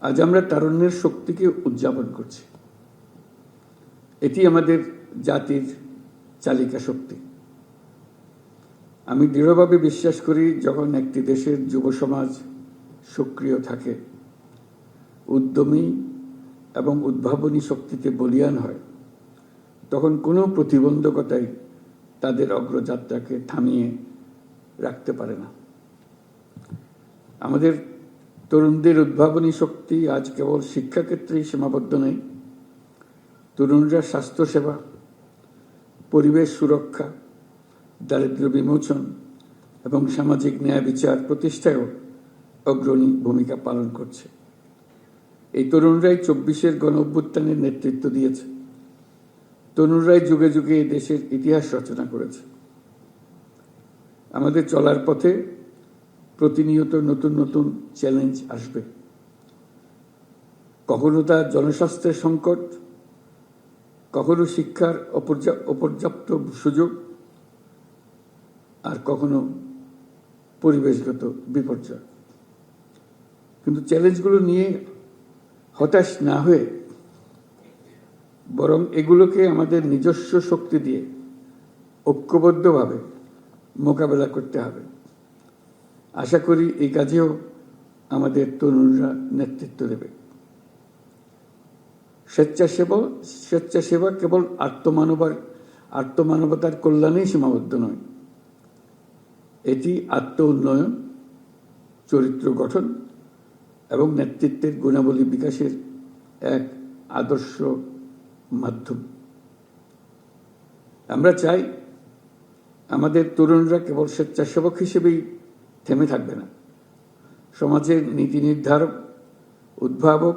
আজ আমরা তারুণ্যের শক্তিকে উদযাপন করছি। এটি আমাদের জাতির চালিকা শক্তি। আমি দৃঢ়ভাবে বিশ্বাস করি, যখন একটি দেশের যুব সমাজ সক্রিয় থাকে, উদ্যমী এবং উদ্ভাবনী শক্তিতে বলিয়ান হয়, তখন কোনো প্রতিবন্ধকতাই তাদের অগ্রযাত্রাকে থামিয়ে রাখতে পারে না। আমাদের তরুণদের উদ্ভাবনী শক্তি আজ কেবল শিক্ষাক্ষেত্রেই সীমাবদ্ধ নেই তরুণরা স্বাস্থ্যসেবা, পরিবেশ সুরক্ষা দারিদ্র্য বিমোচন এবং সামাজিক ন্যায় বিচার প্রতিষ্ঠায়ও অগ্রণী ভূমিকা পালন করছে। এই তরুণরাই চব্বিশের গণ অভ্যুত্থানের নেতৃত্ব দিয়েছে। তরুণরাই যুগে যুগে দেশের ইতিহাস রচনা করেছে। আমাদের চলার পথে প্রতিনিয়ত নতুন নতুন চ্যালেঞ্জ আসবে। কখনো তা জনস্বাস্থ্যের সংকট, কখনো শিক্ষার অপর্যা- অপর্যাপ্ত সুযোগ, আর কখনো পরিবেশগত বিপর্যয়। কিন্তু চ্যালেঞ্জগুলো নিয়ে হতাশ না হয়ে বরং এগুলোকে আমাদের নিজস্ব শক্তি দিয়ে ঐক্যবদ্ধভাবে মোকাবেলা করতে হবে। আশা করি এই কাজেও আমাদের তরুণরা নেতৃত্ব দেবে। স্বেচ্ছাসেবা স্বেচ্ছাসেবা কেবল আত্মমানবার, আত্মমানবতার কল্যাণেই সীমাবদ্ধ নয়। এটি আত্ম উন্নয়ন, চরিত্র গঠন এবং নেতৃত্বের গুণাবলী বিকাশের এক আদর্শ মাধ্যম। আমরা চাই আমাদের তরুণরা কেবল স্বেচ্ছাসেবক হিসেবেই থেমে থাকবে না। সমাজের নীতি নির্ধারক, উদ্ভাবক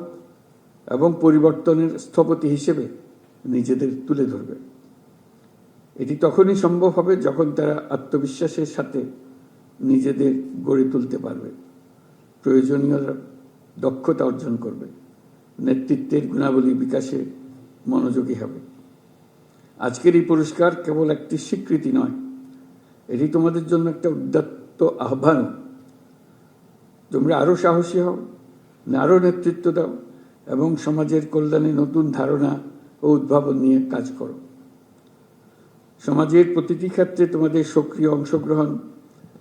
এবং পরিবর্তনের স্থপতি হিসেবে নিজেদের তুলে ধরবে। এটি তখনই সম্ভব হবে যখন তারা আত্মবিশ্বাসের সাথে নিজেদের গড়ে তুলতে পারবে। প্রয়োজনীয় দক্ষতা অর্জন করবে। নেতৃত্বের গুণাবলী বিকাশে মনোযোগী হবে। আজকের এই পুরস্কার কেবল একটি স্বীকৃতি নয়, এটি তোমাদের জন্য একটা উদ্যত্ত আহ্বান। তোমরা আরও সাহসী হও, আরও নেতৃত্ব দাও এবং সমাজের কল্যাণে নতুন ধারণা ও উদ্ভাবন নিয়ে কাজ করো। সমাজের প্রতিটি ক্ষেত্রে তোমাদের সক্রিয় অংশগ্রহণ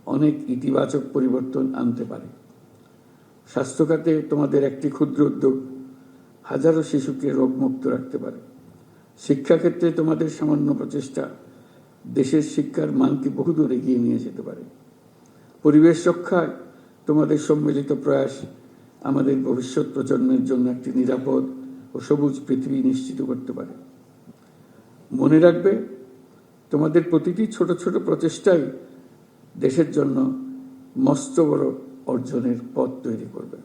অনেক ইতিবাচক পরিবর্তন আনতে পারে। স্বাস্থ্যখাতে তোমাদের একটি ক্ষুদ্র উদ্যোগ হাজারো শিশুকে রোগমুক্ত রাখতে পারে। শিক্ষাক্ষেত্রে তোমাদের সামান্য প্রচেষ্টা দেশের শিক্ষার মানকে বহুদূর এগিয়ে নিয়ে যেতে পারে। পরিবেশ রক্ষায় তোমাদের সম্মিলিত প্রয়াস আমাদের ভবিষ্যৎ প্রজন্মের জন্য একটি নিরাপদ ও সবুজ পৃথিবী নিশ্চিত করতে পারে। মনে রাখবে, তোমাদের প্রতিটি ছোট ছোট প্রচেষ্টাই দেশের জন্য মস্ত বড় অর্জনের পথ তৈরি করবে।